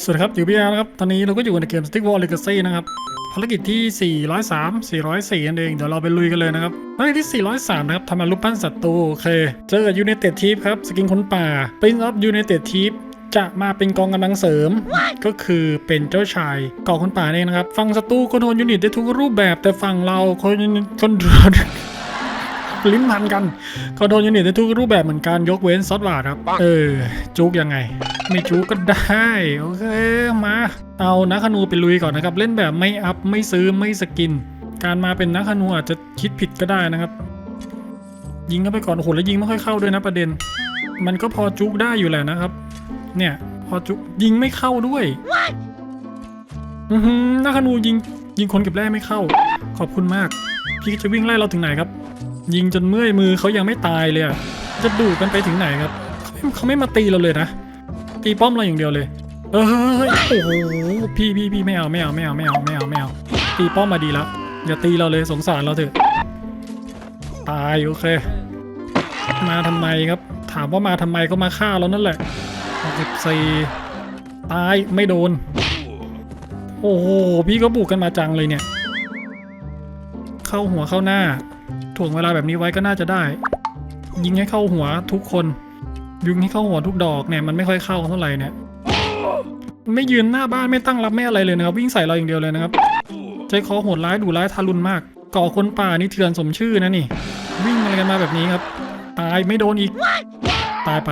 สวัสดีครับอยู่พี่อาร์นะครับตอนนี้เราก็อยู่ในเกม Stick Wall Legacy นะครับภารกิจที่ 403 404นั่นเอง เดี๋ยวเราไปลุยกันเลยนะครับภารกิจที่ 403 นะครับทำมารูปปั้นศัตรูโอเค เจอกับ United Team ครับ สกินคนป่า Prince of United Team จะมาเป็นกองกำลังเสริม ก็คือเป็นเจ้าชายกองคนป่าเองนะครับ ฝั่งศัตรูคอนโทรลยูนิตได้ทุกรูปแบบ แต่ฝั่งเราคนคนลิ้นพันกันคอนโทรลยูนิตได้ทุกรูปแบบเหมือนกันยกเว้นซอสวาดครับ เออจุกยังไง ไม่จุกก็ได้ โอเค มา เอานักขนูไปลุยก่อนนะครับ เล่นแบบไม่อัพ ไม่ซื้อไม่สกิน การมาเป็นนักขนูอาจจะคิดผิดก็ได้นะครับ ยิงเข้าไปก่อน โอ้โห แล้วยิงไม่ค่อยเข้าด้วยนะประเด็น มันก็พอจุกได้อยู่แหละนะครับ เนี่ย พอจุกยิงไม่เข้าด้วย อือหือนักขนูยิงยิงคนเก็บแร่ไม่เข้า ขอบคุณมาก พี่จะวิ่งไล่เราถึงไหนครับ ยิงจนเมื่อยมือเขายังไม่ตายเลยอะจะดูดกันไปถึงไหนครับเขาไม่เขาไม่มาตีเราเลยนะ ตีป้อมเราอย่างเดียวเลย เออเฮ้ยโอ้โหพี่พี่พี่ไม่เอาไม่เอาไม่เอาไม่เอาไม่เอาไม่เอาตีป้อมมาดีแล้วอย่าตีเราเลยสงสารเราเถอะตายโอเค มาทำไมครับ ถามว่ามาทำไมก็มาฆ่าเรานั่นแหละสิบสี่ตายไม่โดน โอ้โหพี่ก็บุกกันมาจังเลยเนี่ย เข้าหัวเข้าหน้าถ่วงเวลาแบบนี้ไว้ก็น่าจะได้ ยิงให้เข้าหัวทุกคน ยิงให้เข้าหัวทุกดอกเนี่ยมันไม่ค่อยเข้าเท่าไหร่เนี่ยไม่ยืนหน้าบ้านไม่ตั้งรับไม่อะไรเลยนะครับ วิ่งใส่เราอย่างเดียวเลยนะครับใจคอโหดร้ายดุร้ายทารุณมากก่อคนป่านี่เถื่อนสมชื่อนะนี่ วิ่งอะไรกันมาแบบนี้ครับ ตายไม่โดนอีก ตายไป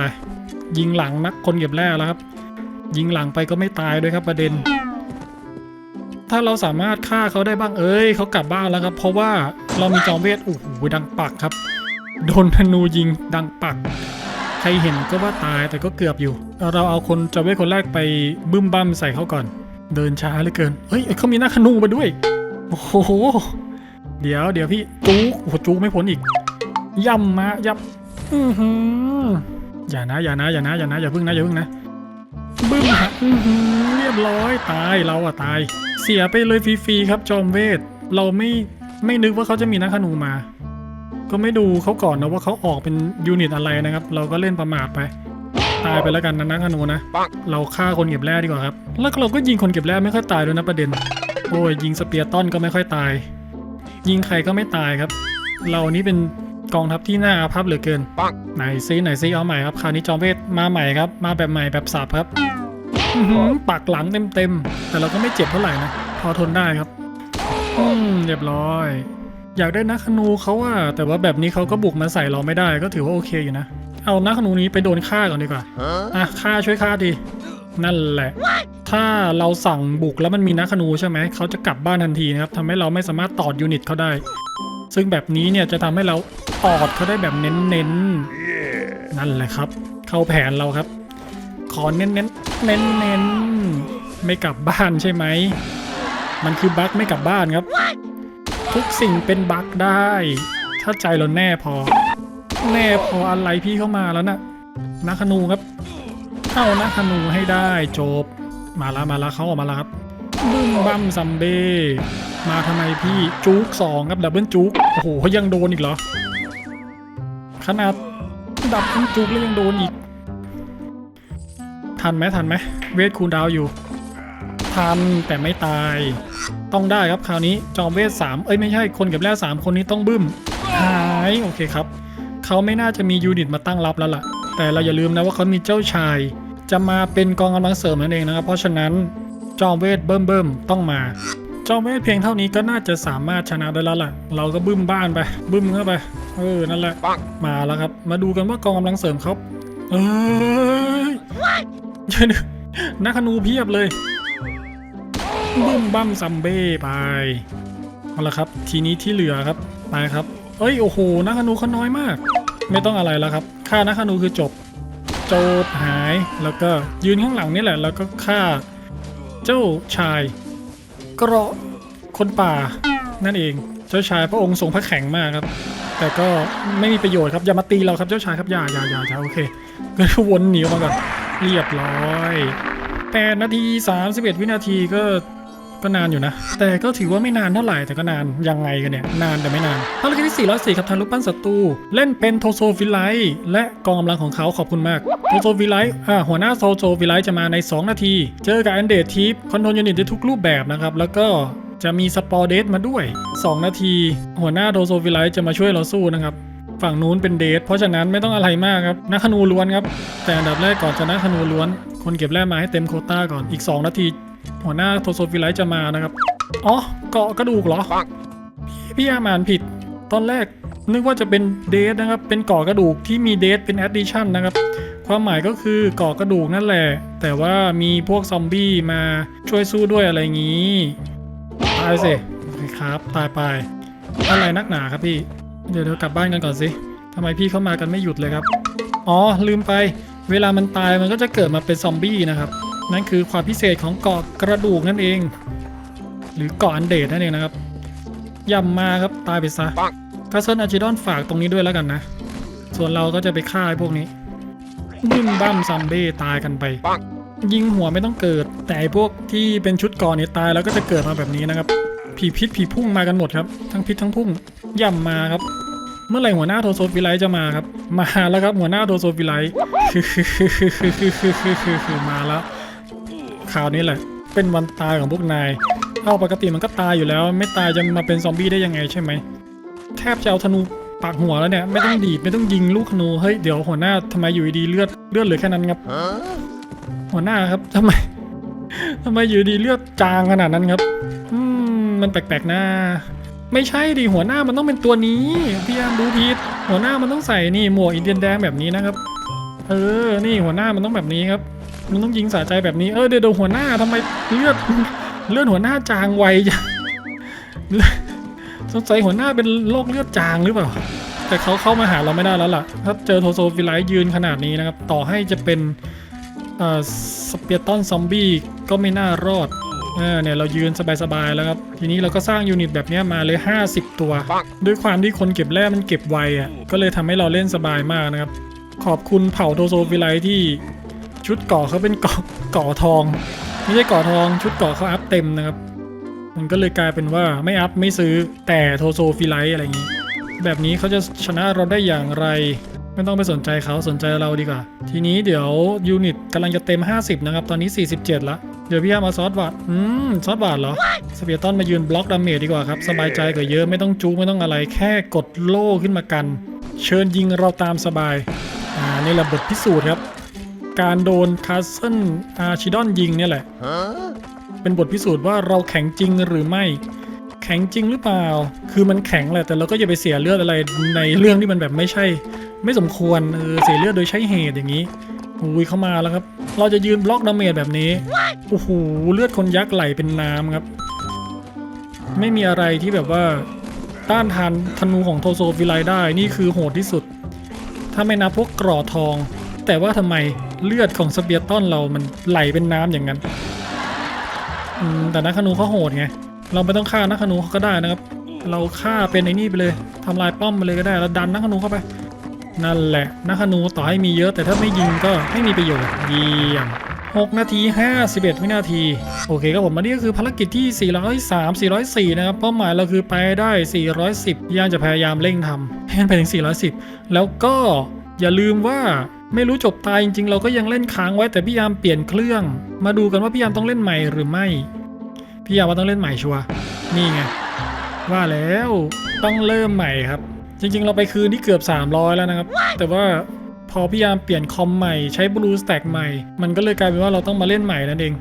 ยิงหลังนักคนเก็บแร่แล้วครับ ยิงหลังไปก็ไม่ตายด้วยครับประเด็น ถ้าเราสามารถฆ่าเขาได้บ้างเอ้ยเขากลับบ้านแล้วครับ เพราะว่าเรามีจอมเวทโอ้โหดังปักครับ โดนธนูยิงดังปัก ใครเห็นก็ว่าตายแต่ก็เกือบอยู่ เราเอาคนจอมเวทคนแรกไปบึ้มบั้มใส่เขาก่อน เดินช้าเหลือเกิน เฮ้ยเขามีหน้าขนูมาด้วย โอ้โห เดี๋ยวเดี๋ยวพี่จูกโอ้โหจูกไม่พ้นอีก ย่ำมาย่ำอือหืออย่านะอย่านะอย่านะอย่านะอย่าพึ่งนะอย่าพึ่งนะ บึ้มฮะอือหือเรียบร้อยตายเราอะตาย เสียไปเลยฟรีๆครับจอมเวท เราไม่ไม่นึกว่าเขาจะมีนักขนูมา ก็ไม่ดูเขาก่อนนะว่าเขาออกเป็นยูนิตอะไรนะครับ เราก็เล่นประมาทไป ตายไปแล้วกันนะนักขนูนะ เราฆ่าคนเก็บแร่ดีกว่าครับ แล้วเราก็ยิงคนเก็บแร่ไม่ค่อยตายด้วยนะประเด็น โอ้ยยิงสเปียร์ต้นก็ไม่ค่อยตาย ยิงใครก็ไม่ตายครับ เรานี่เป็นกองทัพที่น่าอาภัพเหลือเกินไหนซิไหนซิเอาใหม่ครับคราวนี้จอมเวทมาใหม่ครับ มาแบบใหม่แบบสับครับปักหลังเต็มๆแต่เราก็ไม่เจ็บเท่าไหร่นะพอทนได้ครับอืมเรียบร้อย อยากได้นักขนูเขาว่า แต่ว่าแบบนี้เขาก็บุกมาใส่เราไม่ได้ก็ถือว่าโอเคอยู่นะ เอานักขนูนี้ไปโดนฆ่าก่อนดีกว่าอะฆ่าช่วยฆ่าดีนั่นแหละ ถ้าเราสั่งบุกแล้วมันมีนักขนูใช่ไหมเขาจะกลับบ้านทันทีนะครับทำให้เราไม่สามารถตอดยูนิตเขาได้ ซึ่งแบบนี้เนี่ยจะทำให้เราตอดเขาได้แบบเน้นๆนั่นแหละครับ เข้าแผนเราครับ ขอเน้นๆเน้นๆไม่กลับบ้านใช่ไหม มันคือบั๊กไม่กลับบ้านครับ ทุกสิ่งเป็นบั๊กได้ ถ้าใจเราแน่พอ แน่พออะไรพี่เข้ามาแล้วนะนักขนูครับเข้านักขนูให้ได้จบ มาล้วมาล้วเขาออกมาล้วครับบึ้มบั้มซัมเบ้มาทำไมพี่จุกสองครับดับเบิลจุกโอ้โหเขายังโดนอีกเหรอขนาดดับเบิลจุกแล้วยังโดนอีกทันไหมทันไหมเวทคูลดาวอยู่ ทันแต่ไม่ตาย ต้องได้ครับคราวนี้จอมเวทสามเอ้ยไม่ใช่คนเก็บแร่สามคนนี้ต้องบึ้มหายโอเคครับเขาไม่น่าจะมียูนิตมาตั้งรับแล้วล่ะ แต่เราอย่าลืมนะว่าเขามีเจ้าชาย จะมาเป็นกองกำลังเสริมนั่นเองนะครับ เพราะฉะนั้นจอมเวทเบิ่มเบิ่มต้องมา จอมเวทเพียงเท่านี้ก็น่าจะสามารถชนะได้แล้วล่ะ เราก็บึ้มบ้านไปบึ้มเข้าไปเออนั่นแหละมาแล้วครับ มาดูกันว่ากองกำลังเสริมเขาเอ้ยเดี๋ยวนะนักขนูเพียบเลย บึ้มบั้มซัมเบ้ไปเอาละครับ ทีนี้ที่เหลือครับไปครับ เอ้ยโอ้โหนักขนูเขาน้อยมาก ไม่ต้องอะไรแล้วครับ ค่านักขนูคือจบโจบหายแล้วก็ยืนข้างหลังนี่แหละ แล้วก็ฆ่าเจ้าชายกระคนป่านั่นเองเจ้าชายพระองค์ทรงพระแข็งมากครับ แต่ก็ไม่มีประโยชน์ครับอย่ามาตีเราครับเจ้าชายครับอย่าอย่าอย่าอย่าโอเคก็วนหนีออกมาก่อนเรียบร้อยแปดนาทีสามสิบเอ็ดวินาทีก็ ก็นานอยู่นะ แต่ก็ถือว่าไม่นานเท่าไหร่แต่ก็นานยังไงกันเนี่ย นานแต่ไม่นานภารกิจที่ 404 ครับทางรูปปั้นศัตรูเล่นเป็นโทโซฟิไลและกองกำลังของเขาขอบคุณมากโทโซฟิไลอ่าหัวหน้าโทโซฟิไลจะมาใน 2 นาที เจอกับแอนเดดทีฟคอนโทรลยูนิตได้ทุกรูปแบบนะครับแล้วก็จะมีสปอร์เดทมาด้วย 2 นาที หัวหน้าโทโซฟิไลจะมาช่วยเราสู้นะครับฝั่งนู้นเป็นเดทเพราะฉะนั้นไม่ต้องอะไรมากครับนักขนูล้วนครับ แต่อันดับแรกก่อนจะนักขนูล้วน คนเก็บแร่มาให้เต็มโคต้าก่อนอีก 2 นาที หัวหน้าโทโซฟิไลท์จะมานะครับ อ๋อ เกาะกระดูกเหรอ พี่พี่อาหมานผิด ตอนแรกนึกว่าจะเป็นเดทนะครับ เป็นเกาะกระดูกที่มีเดทเป็นแอดดิชันนะครับ ความหมายก็คือเกาะกระดูกนั่นแหละ แต่ว่ามีพวกซอมบี้มาช่วยสู้ด้วยอะไรอย่างนี้ ตายสิโอเคครับ ตายไป อะไรนักหนาครับพี่ เดี๋ยวเดี๋ยวกลับบ้านกันก่อนสิทำไมพี่เข้ามากันไม่หยุดเลยครับ อ๋อ ลืมไป เวลามันตายมันก็จะเกิดมาเป็นซอมบี้นะครับ นั่นคือความพิเศษของเกาะกระดูกนั่นเอง หรือเกาะอันเดดนั่นเองนะครับย่ำมาครับตายไปซะคาเซนอาชิดอนฝากตรงนี้ด้วยแล้วกันนะ ส่วนเราก็จะไปฆ่าพวกนี้นิ่มบั้มซัมเบ้ตายกันไป ยิงหัวไม่ต้องเกิด แต่พวกที่เป็นชุดก่อนเนี่ยตายแล้วก็จะเกิดมาแบบนี้นะครับ ผีพิษผีพุ่งมากันหมดครับ ทั้งพิษทั้งพุ่งย่ำมาครับ เมื่อไหร่หัวหน้าโทโซฟิไลจะมาครับ มาแล้วครับหัวหน้าโทโซฟิไลมาแล้ว ขาวนี้แหละ เป็นวันตายของพวกนาย เอาปกติมันก็ตายอยู่แล้ว ไม่ตายจะมาเป็นซอมบี้ได้ยังไงใช่ไหม แทบจะเอาธนูปากหัวแล้วเนี่ย ไม่ต้องดีดไม่ต้องยิงลูกธนู เฮ้ย เดี๋ยวหัวหน้าทำไมอยู่ดีเลือดเลือดเหลือแค่นั้นครับ หัวหน้าครับทำไมทำไมอยู่ดีเลือดจางขนาดนั้นครับ อืม มันแปลกๆนะไม่ใช่ดิหัวหน้ามันต้องเป็นตัวนี้พี่ยามดูผิดหัวหน้ามันต้องใส่นี่หมวกอินเดียนแดงแบบนี้นะครับ เออ นี่หัวหน้ามันต้องแบบนี้ครับ มันต้องยิงสะใจแบบนี้ เออเดี๋ยวเดี๋ยวหัวหน้าทำไมเลือดเลือดหัวหน้าจางไวจังสงสัยหัวหน้าเป็นโรคเลือดจางหรือเปล่า แต่เขาเข้ามาหาเราไม่ได้แล้วล่ะ ถ้าเจอโทโซฟิไลยืนขนาดนี้นะครับ ต่อให้จะเป็นเอ่อสเปียร์ตันซอมบี้ก็ไม่น่ารอดเออเนี่ยเรายืนสบายๆแล้วครับ ทีนี้เราก็สร้างยูนิตแบบนี้มาเลย 50 ตัว ด้วยความที่คนเก็บแร่มันเก็บไวอะก็เลยทำให้เราเล่นสบายมากนะครับ ขอบคุณเผ่าโทโซฟิไลที่ ชุดเก่อเขาเป็นเก่อเก่อทอง ไม่ใช่เก่อทอง ชุดเก่อเขาอัพเต็มนะครับ มันก็เลยกลายเป็นว่าไม่อัพไม่ซื้อแต่โทโซฟิไลท์อะไรอย่างนี้ แบบนี้เขาจะชนะเราได้อย่างไร ไม่ต้องไปสนใจเขาสนใจเราดีกว่า ทีนี้เดี๋ยวยูนิตกำลังจะเต็ม 50 นะครับ ตอนนี้ 47 ละเดี๋ยวพี่ฮามาซอสบาดอืมซอสบาดเหรอ สเปียร์ตันมายืนบล็อกดาเมจดีกว่าครับ สบายใจกว่าเยอะไม่ต้องจูไม่ต้องอะไร แค่กดโล่ขึ้นมากัน เชิญยิงเราตามสบาย อ่า นี่แหละบทพิสูจน์ครับ การโดนคาสเซิลอาชิดอนยิงเนี่ยแหละ เป็นบทพิสูจน์ว่าเราแข็งจริงหรือไม่ แข็งจริงหรือเปล่า คือมันแข็งแหละ แต่เราก็อย่าไปเสียเลือดอะไรในเรื่องที่มันแบบไม่ใช่ ไม่สมควรเออเสียเลือดโดยใช้เหตุอย่างนี้อุ้ยเข้ามาแล้วครับ เราจะยืนบล็อกดาเมจแบบนี้ โอ้โห เลือดคนยักษ์ไหลเป็นน้ำครับ ไม่มีอะไรที่แบบว่าต้านทานธนูของโทโซฟิไลได้ นี่คือโหดที่สุด ถ้าไม่นับพวกกรอทอง แต่ว่าทำไมเลือดของสเปียร์ตันเรามันไหลเป็นน้ำอย่างนั้นแต่นักขนูเขาโหดไง เราไม่ต้องฆ่านักขนูเขาก็ได้นะครับ เราฆ่าเป็นไอ้นี่ไปเลยทำลายป้อมไปเลยก็ได้ แล้วดันนักขนูเข้าไป นั่นแหละนักขนูต่อให้มีเยอะ แต่ถ้าไม่ยิงก็ไม่มีประโยชน์เยี่ยม6 นาที 51 วินาที โอเคครับผมอันนี้ก็คือภารกิจที่ 403 404 นะครับ เป้าหมายเราคือไปได้ 410 ย่างจะพยายามเร่งทำให้มันไปถึง 410 แล้วก็อย่าลืมว่า ไม่รู้จบตายจริงๆ เราก็ยังเล่นค้างไว้แต่พี่ยามเปลี่ยนเครื่อง มาดูกันว่าพี่ยามต้องเล่นใหม่หรือไม่พี่ยามว่าต้องเล่นใหม่ชัวนี่ไงว่าแล้วต้องเริ่มใหม่ครับ จริง ๆ เราไปคืนที่เกือบ 300 แล้วนะครับ แต่ว่าพอพี่ยามเปลี่ยนคอมใหม่ใช้บลูสแต็กใหม่ มันก็เลยกลายเป็นว่าเราต้องมาเล่นใหม่นั่นเอง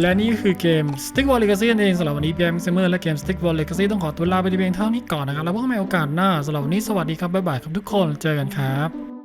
และนี่คือเกม Stick Wall Legacy นั่นเองสำหรับวันนี้พี่แอมเซมเมอร์และเกม Stick Wall Legacy ต้องขอตัวลาไปที่เพียงเท่านี้ก่อนนะครับ แล้วพบกันใหม่โอกาสหน้าสำหรับวันนี้สวัสดีครับบ๊ายบายครับทุกคนเจอกันครับ